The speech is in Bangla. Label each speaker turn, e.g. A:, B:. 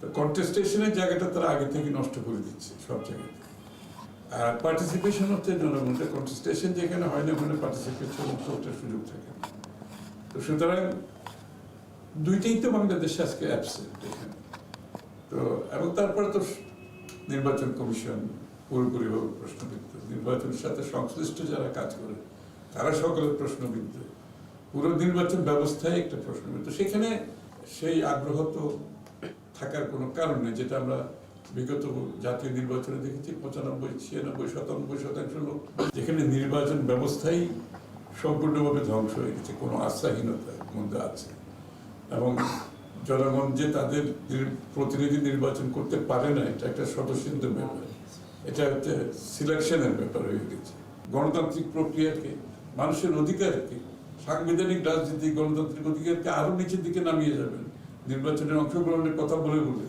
A: তো কন্টেস্টেশনের জায়গাটা তারা আগে থেকে নষ্ট করে দিচ্ছে সব জায়গায়। আর পার্টিসিপেশন হচ্ছে কন্টেস্টেশন যেখানে হয় না ওখানে পার্টিসিপেশন সুযোগ থাকে। তো সুতরাং দুইটাই তো আজকে অ্যাবসেন্ট এখানে। তো এবং তারপরে তো নির্বাচন কমিশন পুরোপুরিভাবে প্রশ্নবিদ্ধ। নির্বাচনের সাথে সংশ্লিষ্ট যারা কাজ করে, তারা সকলের প্রশ্নবিদ্ধ। পুরো নির্বাচন ব্যবস্থায় একটা প্রশ্নবিদ্ধ। সেখানে সেই আগ্রহ তো থাকার কোনো কারণ নেই, যেটা আমরা বিগত জাতীয় নির্বাচনে দেখেছি, পঁচানব্বই, ছিয়ানব্বই শতানব্বই শতাংশ লোক। যেখানে নির্বাচন ব্যবস্থাই সম্পূর্ণভাবে ধ্বংস হয়ে গেছে, কোনো আস্থাহীনতার মধ্যে আছে। এবং জনগণ যে তাদের প্রতিনিধি নির্বাচন করতে পারে না, এটা একটা স্বতঃসিদ্ধ ব্যাপার। এটা হচ্ছে সিলেকশনের ব্যাপার হয়ে গেছে। গণতান্ত্রিক প্রক্রিয়াকে, মানুষের অধিকারকে, সাংবিধানিক রাজনীতি, গণতান্ত্রিক অধিকারকে আরও নিচের দিকে নামিয়ে যাবেন। নির্বাচনে অংশগ্রহণের কথা বলে বলে